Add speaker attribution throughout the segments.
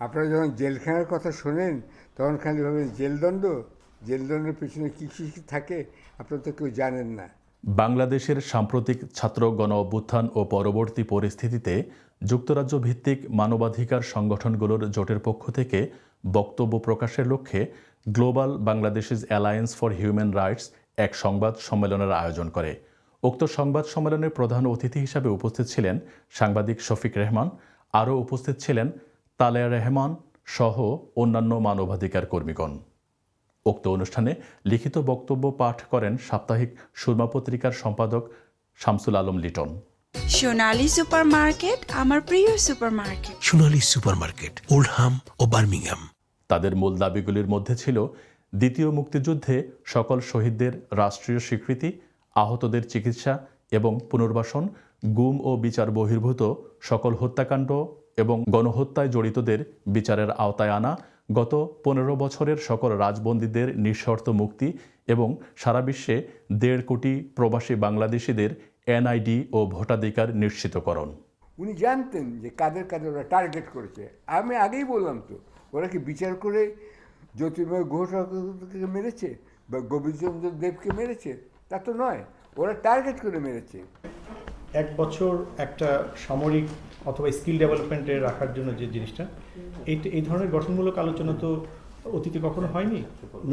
Speaker 1: আপনারা যখন জেলখানার কথা শোনেন, তখন খালি ভাবেন, জেলদণ্ড? জেলদণ্ডের পেছনে কী কী থাকে? আপনারা তো কেউ জানেন না।
Speaker 2: বাংলাদেশের সাম্প্রতিক ছাত্র গণ অভ্যুত্থান ও পরবর্তী পরিস্থিতিতে যুক্তরাজ্য ভিত্তিক মানবাধিকার সংগঠনগুলোর জোটের পক্ষ থেকে বক্তব্য প্রকাশের লক্ষ্যে global Bangladeshis alliance for human rights এক সংবাদ সম্মেলনের আয়োজন করে। উক্ত সংবাদ সম্মেলনের প্রধান অতিথি হিসাবে উপস্থিত ছিলেন সাংবাদিক শফিক রেহমান। আরও উপস্থিত ছিলেন তালেয়া রেহমান সহ অন্যান্য মানবাধিকার কর্মীগণ। উক্ত অনুষ্ঠানে লিখিত বক্তব্য পাঠ করেন সাপ্তাহিক সুরমা পত্রিকার সম্পাদক শামসুল আলম লিটন।
Speaker 3: সোনালী সুপারমার্কেট আমার প্রিয় সুপারমার্কেট।
Speaker 4: সোনালী সুপারমার্কেট ওল্ডহাম ও বার্মিংহাম।
Speaker 2: তাদের মূল দাবিগুলির মধ্যে ছিল দ্বিতীয় মুক্তিযুদ্ধে সকল শহীদদের রাষ্ট্রীয় স্বীকৃতি আহতদের চিকিৎসা এবং পুনর্বাসন গুম ও বিচার বহির্ভূত সকল হত্যাকাণ্ড এবং গণহত্যায় জড়িতদের বিচারের আওতায় আনা গত পনেরো বছরের সকল রাজবন্দীদের নিঃশর্ত মুক্তি এবং সারা বিশ্বে দেড় কোটি প্রবাসী বাংলাদেশিদের এনআইডি ও ভোটাধিকার নিশ্চিতকরণ।
Speaker 1: উনি জানতেন যে কাদের কাদের ওরা টার্গেট করেছে। আমি আগেই বললাম তো ওরা কি বিচার করে জ্যোতির্ময় ঘোষকে মেরেছে বা গোবিন্দচন্দ্র দেবকে মেরেছে? তা তো নয় ওরা টার্গেট করে মেরেছে।
Speaker 5: এক বছর একটা সামরিক অথবা স্কিল ডেভেলপমেন্টে রাখার জন্য যে জিনিসটা, এই এই ধরনের গঠনমূলক আলোচনা তো অতীতে কখনো হয়নি।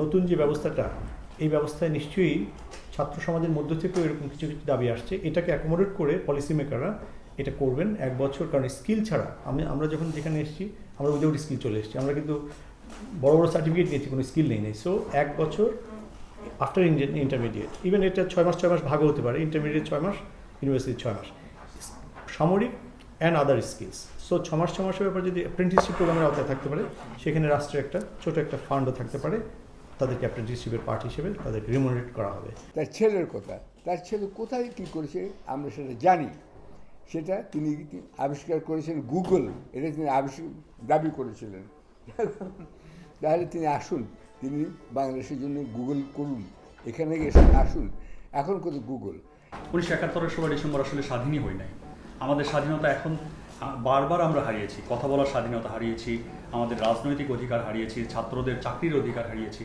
Speaker 5: নতুন যে ব্যবস্থাটা, এই ব্যবস্থায় নিশ্চয়ই ছাত্র সমাজের মধ্য থেকেও এরকম কিছু কিছু দাবি আসছে। এটাকে অ্যাকোমোডেট করে পলিসি মেকাররা এটা করবেন এক বছর। কারণ স্কিল ছাড়া, আমি, আমরা যখন যেখানে এসেছি, আমরা উইদাউট স্কিল চলে এসেছি। আমরা কিন্তু বড় বড় সার্টিফিকেট নিয়েছি, কোনো স্কিল নেই নেই। সো এক বছর আফটার ইন্ডিয়ান ইন্টারমিডিয়েট ইভেন এটা ছয় মাস ছয় মাস ভাগও হতে পারে। ইন্টারমিডিয়েট ছয় মাস ইউনিভার্সিটি ছয় মাস। সামরিক অ্যান্ড আদার স্কিলস সো ছ মাস ছ মাসের ব্যাপারে যদি অ্যাপ্রেন্টিসশিপ প্রোগ্রামের আওতায় থাকতে পারে সেখানে রাষ্ট্রের একটা ছোট একটা ফান্ডও থাকতে পারে। তাদেরকে অ্যাপ্রেন্টিসশিপের পার্ট হিসেবে তাদেরকে রিমোনেট করা হবে।
Speaker 1: তার ছেলের কথা তার ছেলে কোথায় কী করেছে আমরা সেটা জানি। সেটা তিনি আবিষ্কার করেছেন গুগল এটা তিনি আবিষ্কার দাবি করেছিলেন। তাহলে তিনি আসুন তিনি বাংলাদেশের জন্য গুগল করুন। এখানে এসে আসুন। এখন কত গুগল
Speaker 6: উনিশশো একাত্তরের সময় ডিসেম্বর আসলে স্বাধীনই হয় নাই। আমাদের স্বাধীনতা এখন বারবার আমরা হারিয়েছি। কথা বলার স্বাধীনতা হারিয়েছি, আমাদের রাজনৈতিক অধিকার হারিয়েছি, ছাত্রদের চাকরির অধিকার হারিয়েছি।